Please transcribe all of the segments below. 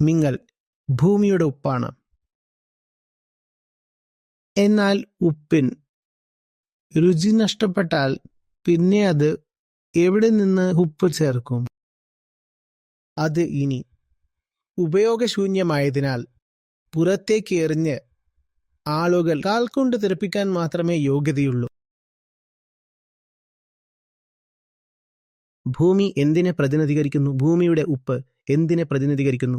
നിങ്ങൾ ഭൂമിയുടെ ഉപ്പാണ്. എന്നാൽ ഉപ്പിൻ രുചി നഷ്ടപ്പെട്ടാൽ പിന്നെ അത് എവിടെ നിന്ന് ഉപ്പ് ചേർക്കും? അത് ഇനി ഉപയോഗശൂന്യമായതിനാൽ പുറത്തേക്ക് എറിഞ്ഞ് ആളുകൾ കാൽ കൊണ്ട് തെറിപ്പിക്കാൻ മാത്രമേ യോഗ്യതയുള്ളൂ. ഭൂമി എന്തിനെ പ്രതിനിധീകരിക്കുന്നു? ഭൂമിയുടെ ഉപ്പ് എന്തിനെ പ്രതിനിധീകരിക്കുന്നു?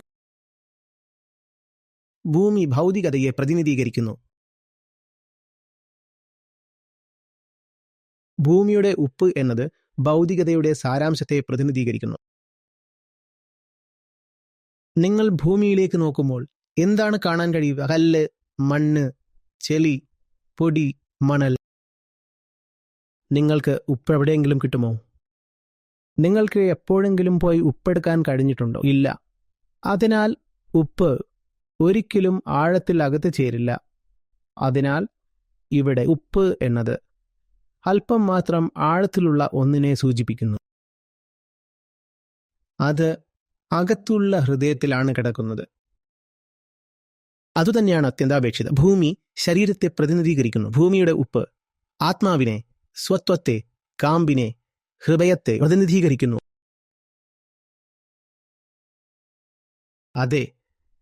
ഭൂമി ഭൗതികതയെ പ്രതിനിധീകരിക്കുന്നു. ഭൂമിയുടെ ഉപ്പ് എന്നത് ഭൗതികതയുടെ സാരാംശത്തെ പ്രതിനിധീകരിക്കുന്നു. നിങ്ങൾ ഭൂമിയിലേക്ക് നോക്കുമ്പോൾ എന്താണ് കാണാൻ കഴിയുക? കല്ല് മണ്ണ് ചെളി പൊടി മണൽ. നിങ്ങൾക്ക് ഉപ്പ് എവിടെയെങ്കിലും കിട്ടുമോ? നിങ്ങൾക്ക് എപ്പോഴെങ്കിലും പോയി ഉപ്പെടുക്കാൻ കഴിഞ്ഞിട്ടുണ്ടോ? ഇല്ല. അതിനാൽ ഉപ്പ് ഒരിക്കലും ആഴത്തിൽ അകത്ത് ചേരില്ല. അതിനാൽ ഇവിടെ ഉപ്പ് എന്നത് അല്പം മാത്രം ആഴത്തിലുള്ള ഒന്നിനെ സൂചിപ്പിക്കുന്നു. അത് അകത്തുള്ള ഹൃദയത്തിലാണ് കിടക്കുന്നത്. അതുതന്നെയാണ് അത്യന്താപേക്ഷിത. ഭൂമി ശരീരത്തെ പ്രതിനിധീകരിക്കുന്നു. ഭൂമിയുടെ ഉപ്പ് ആത്മാവിനെ സ്വത്വത്തെ കാമ്പിനെ ഹൃദയത്തെ പ്രതിനിധീകരിക്കുന്നു. അതെ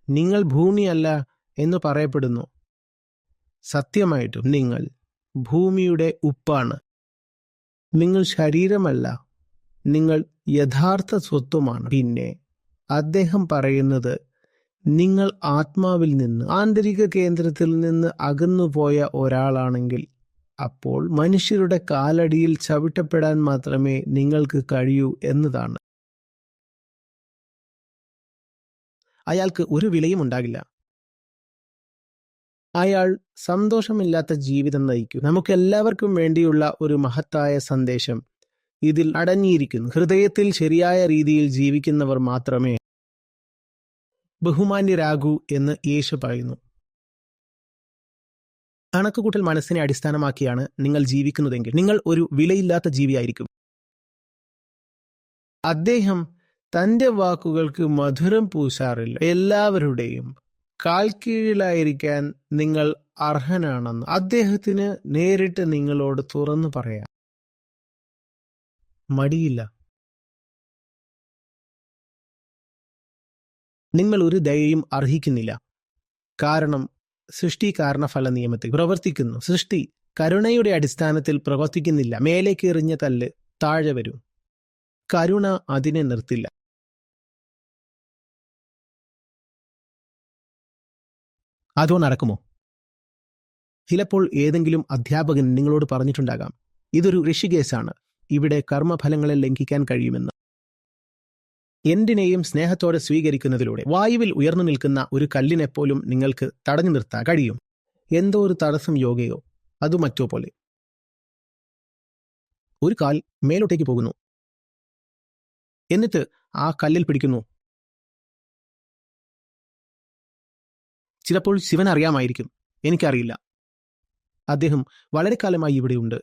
നിങ്ങൾ ഭൂമിയല്ല എന്ന് പറയപ്പെടുന്നു. സത്യമായിട്ടും നിങ്ങൾ ഭൂമിയുടെ ഉപ്പാണ്. നിങ്ങൾ ശരീരമല്ല. നിങ്ങൾ യഥാർത്ഥ സ്വത്വമാണ്. പിന്നെ അദ്ദേഹം പറയുന്നത് നിങ്ങൾ ആത്മാവിൽ നിന്ന് ആന്തരിക കേന്ദ്രത്തിൽ നിന്ന് അകന്നുപോയ ഒരാളാണെങ്കിൽ അപ്പോൾ മനുഷ്യരുടെ കാലടിയിൽ ചവിട്ടപ്പെടാൻ മാത്രമേ നിങ്ങൾക്ക് കഴിയൂ എന്നതാണ്. അയാൾക്ക് ഒരു വിലയും ഉണ്ടാകില്ല. അയാൾ സന്തോഷമില്ലാത്ത ജീവിതം നയിക്കും. നമുക്ക് എല്ലാവർക്കും വേണ്ടിയുള്ള ഒരു മഹത്തായ സന്ദേശം ഇതിൽ അടങ്ങിയിരിക്കുന്നു. ഹൃദയത്തിൽ ശരിയായ രീതിയിൽ ജീവിക്കുന്നവർ മാത്രമേ ബഹുമാന്യരാകൂ എന്ന് യേശു പറയുന്നു. കണക്കുകൂട്ടൽ മനസ്സിനെ അടിസ്ഥാനമാക്കിയാണ് നിങ്ങൾ ജീവിക്കുന്നതെങ്കിൽ. നിങ്ങൾ ഒരു വിലയില്ലാത്ത ജീവിയായിരിക്കും. അദ്ദേഹം തന്റെ വാക്കുകൾക്ക് മധുരം പൂശാറില്ല. എല്ലാവരുടെയും കാൽ കീഴിലായിരിക്കാൻ നിങ്ങൾ അർഹനാണെന്ന് അദ്ദേഹത്തിന് നേരിട്ട് നിങ്ങളോട് തുറന്നു പറയാം. മടിയില്ല. നിങ്ങൾ ഒരു ദയയും അർഹിക്കുന്നില്ല. കാരണം സൃഷ്ടി കാരണഫല നിയമത്തിൽ പ്രവർത്തിക്കുന്നു. സൃഷ്ടി കരുണയുടെ അടിസ്ഥാനത്തിൽ പ്രവർത്തിക്കുന്നില്ല. മേലേക്ക് എറിഞ്ഞ തല്ല് താഴെ വരും. കരുണ അതിനെ നിർത്തില്ല. അതോ നടക്കുമോ? ചിലപ്പോൾ ഏതെങ്കിലും അധ്യാപകൻ നിങ്ങളോട് പറഞ്ഞിട്ടുണ്ടാകാം ഇതൊരു ഋഷികേസാണ് ഇവിടെ കർമ്മഫലങ്ങളെ ലംഘിക്കാൻ കഴിയുമെന്ന്. എന്തിനേയും സ്നേഹത്തോടെ സ്വീകരിക്കുന്നതിലൂടെ വായുവിൽ ഉയർന്നു നിൽക്കുന്ന ഒരു കല്ലിനെപ്പോലും നിങ്ങൾക്ക് തടഞ്ഞു നിർത്താൻ കഴിയും. എന്തോ ഒരു തടസ്സം യോഗയോ അതു മറ്റോ പോലെ. ഒരു കാൽ മേലോട്ടേക്ക് പോകുന്നു. എന്നിട്ട് ആ കല്ലിൽ പിടിക്കുന്നു. ചിലപ്പോൾ ശിവൻ അറിയാമായിരിക്കും. എനിക്കറിയില്ല. അദ്ദേഹം വളരെ കാലമായി ഇവിടെയുണ്ട്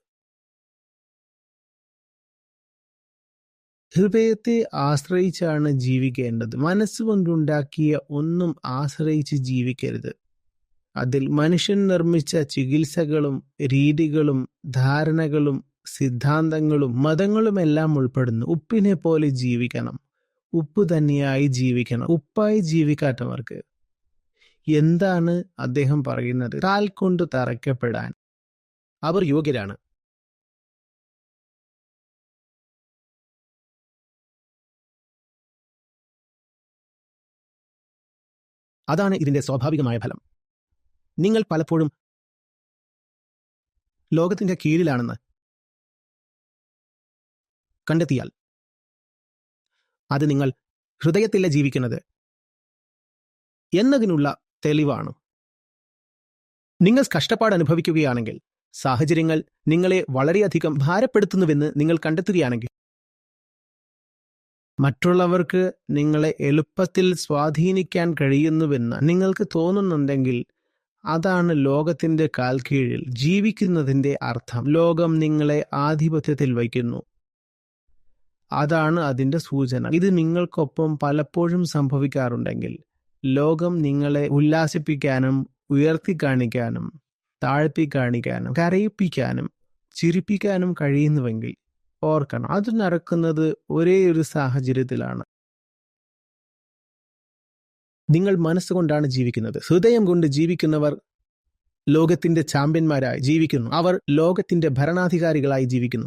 ഹൃദയത്തെ ആശ്രയിച്ചാണ് ജീവിക്കേണ്ടത്. മനസ്സുകൊണ്ടുണ്ടാക്കിയ ഒന്നും ആശ്രയിച്ച് ജീവിക്കരുത്. അതിൽ മനുഷ്യൻ നിർമ്മിച്ച ചികിത്സകളും രീതികളും ധാരണകളും സിദ്ധാന്തങ്ങളും മതങ്ങളുമെല്ലാം ഉൾപ്പെടുന്നു. ഉപ്പിനെ പോലെ ജീവിക്കണം. ഉപ്പ് തന്നെയായി ജീവിക്കണം. ഉപ്പായി ജീവിക്കാത്തവർക്ക് എന്താണ് അദ്ദേഹം പറയുന്നത്? കാൽ കൊണ്ട് തറയ്ക്കപ്പെടാൻ. അവർ യോഗ്യരാണ്. അതാണ് ഇതിന്റെ സ്വാഭാവികമായ ഫലം. നിങ്ങൾ പലപ്പോഴും ലോകത്തിന്റെ കീഴിലാണെന്ന് കണ്ടെത്തിയാൽ അത് നിങ്ങൾ ഹൃദയത്തില്ല ജീവിക്കുന്നത് എന്നതിനുള്ള തെളിവാണ്. നിങ്ങൾ കഷ്ടപ്പാട് അനുഭവിക്കുകയാണെങ്കിൽ സാഹചര്യങ്ങൾ നിങ്ങളെ വളരെയധികം ഭാരപ്പെടുത്തുന്നുവെന്ന് നിങ്ങൾ കണ്ടെത്തുകയാണെങ്കിൽ മറ്റുള്ളവർക്ക് നിങ്ങളെ എളുപ്പത്തിൽ സ്വാധീനിക്കാൻ കഴിയുന്നുവെന്ന് നിങ്ങൾക്ക് തോന്നുന്നുണ്ടെങ്കിൽ അതാണ് ലോകത്തിന്റെ കാൽക്കീഴിൽ ജീവിക്കുന്നതിന്റെ അർത്ഥം. ലോകം നിങ്ങളെ ആധിപത്യത്തിൽ വയ്ക്കുന്നു. അതാണ് അതിന്റെ സൂചന. ഇത് നിങ്ങൾക്കൊപ്പം പലപ്പോഴും സംഭവിക്കാറുണ്ടെങ്കിൽ ലോകം നിങ്ങളെ ഉല്ലാസിപ്പിക്കാനും ഉയർത്തി കാണിക്കാനും താഴ്ത്തി കാണിക്കാനും കരയിപ്പിക്കാനും ചിരിപ്പിക്കാനും കഴിയുന്നുവെങ്കിൽ ഓർക്കണം അത് നടക്കുന്നത് ഒരേ ഒരു സാഹചര്യത്തിലാണ്. നിങ്ങൾ മനസ്സുകൊണ്ടാണ് ജീവിക്കുന്നത്. ഹൃദയം കൊണ്ട് ജീവിക്കുന്നവർ ലോകത്തിന്റെ ചാമ്പ്യന്മാരായി ജീവിക്കുന്നു. അവർ ലോകത്തിന്റെ ഭരണാധികാരികളായി ജീവിക്കുന്നു.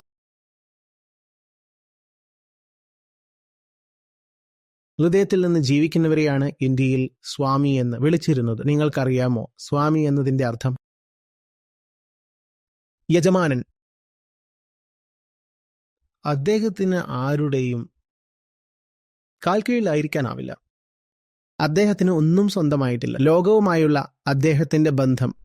ഹൃദയത്തിൽ നിന്ന് ജീവിക്കുന്നവരെയാണ് ഇന്ത്യയിൽ സ്വാമി എന്ന് വിളിച്ചിരുന്നത്. നിങ്ങൾക്കറിയാമോ? സ്വാമി എന്നതിന്റെ അർത്ഥം? യജമാനൻ. അദ്ദേഹത്തിന് ആരുടെയും കാൽക്കീഴിലായിരിക്കാനാവില്ല അദ്ദേഹത്തിന് ഒന്നും സ്വന്തമായിട്ടില്ല. ലോകവുമായുള്ള അദ്ദേഹത്തിന്റെ ബന്ധം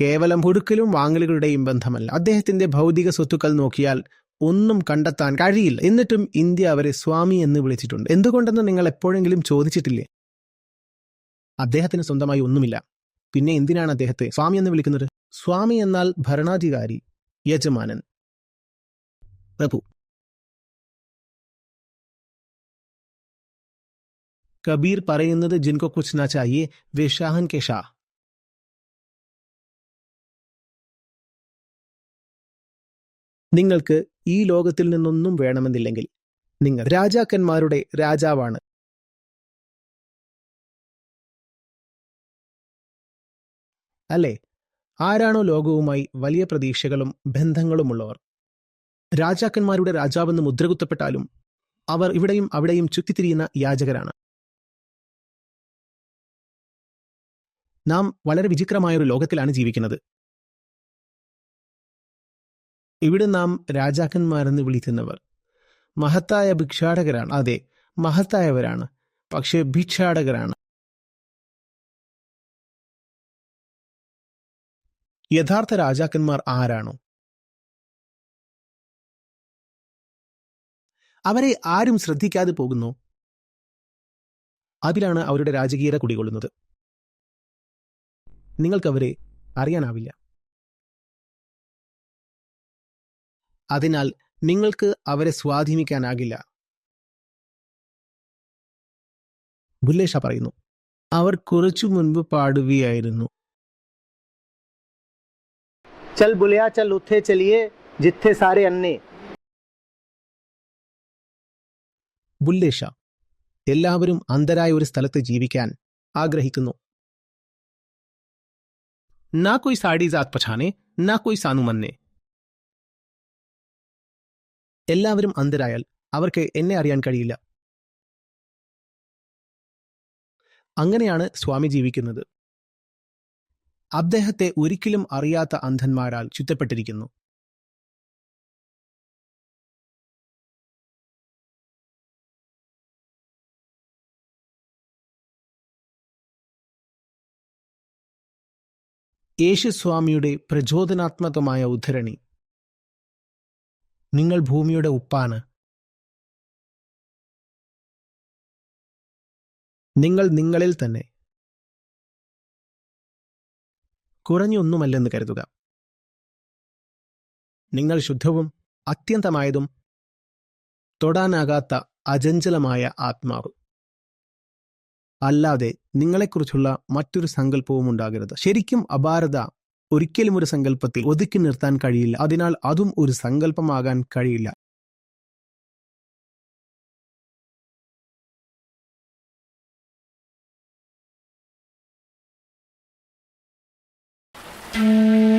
കേവലം കൊടുക്കലും വാങ്ങലുകളുടെയും ബന്ധമല്ല. അദ്ദേഹത്തിന്റെ ഭൗതിക സ്വത്തുക്കൾ നോക്കിയാൽ ഒന്നും കണ്ടെത്താൻ കഴിയില്ല. എന്നിട്ടും ഇന്ത്യ അവരെ സ്വാമി എന്ന് വിളിച്ചിട്ടുണ്ട്. എന്തുകൊണ്ടെന്ന് നിങ്ങൾ എപ്പോഴെങ്കിലും ചോദിച്ചിട്ടില്ലേ? അദ്ദേഹത്തിന് സ്വന്തമായി ഒന്നുമില്ല. പിന്നെ എന്തിനാണ് അദ്ദേഹത്തെ സ്വാമി എന്ന് വിളിക്കുന്നത്? സ്വാമി എന്നാൽ ഭരണാധികാരി യജമാനൻ. പ്രഭു. കബീർ പറയുന്നത് ജിൻകോ കുച്ച് നാ ചാഹിയെ വേ ഷാഹൻ കെ നിങ്ങൾക്ക് ഈ ലോകത്തിൽ നിന്നൊന്നും വേണമെന്നില്ലെങ്കിൽ നിങ്ങൾ രാജാക്കന്മാരുടെ രാജാവാണ്. അല്ലേ? ആരാണോ ലോകവുമായി വലിയ പ്രതീക്ഷകളും ബന്ധങ്ങളുമുള്ളവർ. രാജാക്കന്മാരുടെ രാജാവെന്ന് മുദ്രകുത്തപ്പെട്ടാലും അവർ ഇവിടെയും അവിടെയും ചുറ്റിത്തിരിയുന്ന യാചകരാണ്. നാം വളരെ വിചിത്രമായൊരു ലോകത്തിലാണ് ജീവിക്കുന്നത്. ഇവിടെ നാം രാജാക്കന്മാരെന്ന് വിളിക്കുന്നവർ. മഹത്തായ ഭിക്ഷാടകരാണ്. അതെ മഹത്തായവരാണ്. പക്ഷേ ഭിക്ഷാടകരാണ്. യഥാർത്ഥ രാജാക്കന്മാർ ആരാണോ? അവരെ ആരും ശ്രദ്ധിക്കാതെ പോകുന്നു. അതിലാണ് അവരുടെ രാജകീയത കുടികൊള്ളുന്നത്. നിങ്ങൾക്കവരെ അറിയാനാവില്ല. അതിനാൽ നിങ്ങൾക്ക് അവരെ സ്വാധീനിക്കാനാകില്ല. ബുല്ലേഷ പറയുന്നു അവർ കുറച്ചു മുൻപ് പാടുകയായിരുന്നു. ചൽ ബുലയാ ചൽ ഉത്തേ ചലിയേ ജിത്തേ സാരെ അന്നേ. ബുല്ലേഷ എല്ലാവരും അന്തരായ ഒരു സ്ഥലത്ത് ജീവിക്കാൻ ആഗ്രഹിക്കുന്നു. നാ കൊയ് സാഡി ജാത് പഠാനെ നാ കൊയ് സാനുമന്നേ എല്ലാവരും അന്ധരായാൽ അവർക്ക് എന്നെ അറിയാൻ കഴിയില്ല. അങ്ങനെയാണ് സ്വാമി ജീവിക്കുന്നത്. അദ്ദേഹത്തെ ഒരിക്കലും അറിയാത്ത അന്ധന്മാരാൽ ചുറ്റപ്പെട്ടിരിക്കുന്നു. യേശുസ്വാമിയുടെ പ്രചോദനാത്മകമായ ഉദ്ധരണി നിങ്ങൾ ഭൂമിയുടെ ഉപ്പാണ്. നിങ്ങൾ നിങ്ങളിൽ തന്നെ. കുറഞ്ഞൊന്നുമല്ലെന്ന് കരുതുക. നിങ്ങൾ ശുദ്ധവും അത്യന്തമായതും തൊടാനാകാത്ത അചഞ്ചലമായ ആത്മാവ്. അല്ലാതെ നിങ്ങളെക്കുറിച്ചുള്ള മറ്റൊരു സങ്കല്പവും ഉണ്ടാകരുത് ശരിക്കും അപാരത ഒരിക്കലും ഒരു സങ്കല്പത്തിൽ ഒതുക്കി നിർത്താൻ കഴിയില്ല അതിനാൽ അതും ഒരു സങ്കല്പമാകാൻ കഴിയില്ല Mm.